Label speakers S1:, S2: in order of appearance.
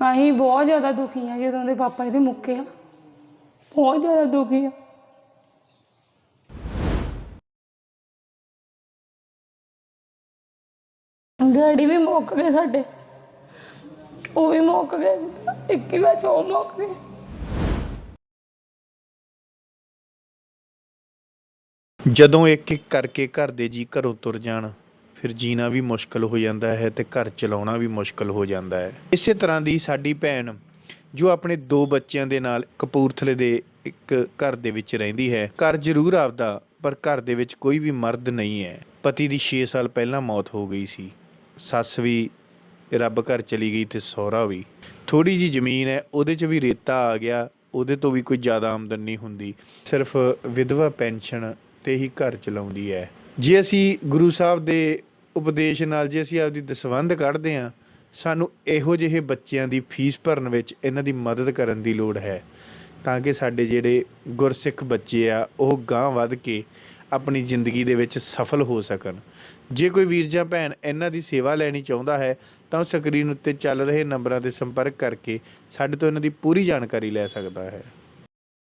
S1: ਅਸੀਂ ਬਹੁਤ ਜ਼ਿਆਦਾ ਦੁਖੀ ਆ ਜਦੋਂ ਦੇ ਪਾਪਾ ਇਹਦੇ ਮੁੱਕੇ ਆ। ਬਹੁਤ ਜ਼ਿਆਦਾ ਦੁਖੀ ਆ। ਡੈਡੀ ਵੀ ਮੁੱਕ ਗਏ ਸਾਡੇ। ਉਹ ਵੀ ਮੁੱਕ ਗਏ ਜਿੱਦਾਂ ਇੱਕ ਹੀ ਵਿੱਚ ਉਹ ਮੁੱਕ ਗਏ।
S2: ਜਦੋਂ ਇੱਕ ਇੱਕ ਕਰਕੇ ਘਰ ਦੇ ਜੀ ਘਰੋਂ ਤੁਰ ਜਾਣ ਫਿਰ ਜੀਣਾ ਵੀ ਮੁਸ਼ਕਲ ਹੋ ਜਾਂਦਾ ਹੈ ਤੇ ਘਰ ਚਲਾਉਣਾ ਵੀ ਮੁਸ਼ਕਲ ਹੋ ਜਾਂਦਾ ਹੈ। ਇਸੇ ਤਰ੍ਹਾਂ ਦੀ ਸਾਡੀ ਭੈਣ, ਜੋ ਆਪਣੇ ਦੋ ਬੱਚਿਆਂ ਦੇ ਨਾਲ ਕਪੂਰਥਲੇ ਦੇ ਇੱਕ ਘਰ ਦੇ ਵਿੱਚ ਰਹਿੰਦੀ ਹੈ, ਘਰ ਜ਼ਰੂਰ ਆਪਦਾ, ਪਰ ਘਰ ਦੇ ਵਿੱਚ ਕੋਈ ਵੀ ਮਰਦ ਨਹੀਂ ਹੈ। ਪਤੀ ਦੀ 6 ਸਾਲ ਪਹਿਲਾਂ ਮੌਤ ਹੋ ਗਈ ਸੀ। ਸੱਸ ਵੀ ਰੱਬ ਘਰ ਚਲੀ ਗਈ ਤੇ ਸਹੁਰਾ ਵੀ। ਥੋੜੀ ਜੀ ਜ਼ਮੀਨ ਹੈ, ਉਹਦੇ 'ਚ ਵੀ ਰੇਤਾ ਆ ਗਿਆ, ਉਹਦੇ ਤੋਂ ਵੀ ਕੋਈ ਜ਼ਿਆਦਾ ਆਮਦਨ ਨਹੀਂ ਹੁੰਦੀ। ਸਿਰਫ ਵਿਧਵਾ ਪੈਨਸ਼ਨ ਤੇ ਹੀ ਘਰ ਚਲਾਉਂਦੀ ਹੈ। ਜੇ ਅਸੀਂ ਗੁਰੂ ਸਾਹਿਬ ਦੇ ਉਪਦੇਸ਼ ਨਾਲ ਜੇ ਅਸੀਂ ਆਪਦੀ ਦਸਵੰਧ ਕੱਢਦੇ ਹਾਂ, ਸਾਨੂੰ ਇਹੋ ਜਿਹੇ ਬੱਚਿਆਂ ਦੀ ਫੀਸ ਭਰਨ ਵਿੱਚ ਇਹਨਾਂ ਦੀ ਮਦਦ ਕਰਨ ਦੀ ਲੋੜ ਹੈ। ਤਾਂ ਕਿ ਸਾਡੇ ਜਿਹੜੇ ਗੁਰਸਿੱਖ ਬੱਚੇ ਆ, ਉਹ ਗਾਂਹ ਵੱਧ ਕੇ ਆਪਣੀ ਜ਼ਿੰਦਗੀ ਦੇ ਵਿੱਚ ਸਫਲ ਹੋ ਸਕਣ। ਜੇ ਕੋਈ ਵੀਰ ਜਾਂ ਭੈਣ ਇਹਨਾਂ ਦੀ ਸੇਵਾ ਲੈਣੀ ਚਾਹੁੰਦਾ ਹੈ, ਤਾਂ ਉਹ ਸਕਰੀਨ ਉੱਤੇ ਚੱਲ ਰਹੇ ਨੰਬਰਾਂ ਤੇ ਸੰਪਰਕ ਕਰਕੇ ਸਾਡੇ ਤੋਂ ਇਹਨਾਂ ਦੀ ਪੂਰੀ ਜਾਣਕਾਰੀ ਲੈ ਸਕਦਾ ਹੈ।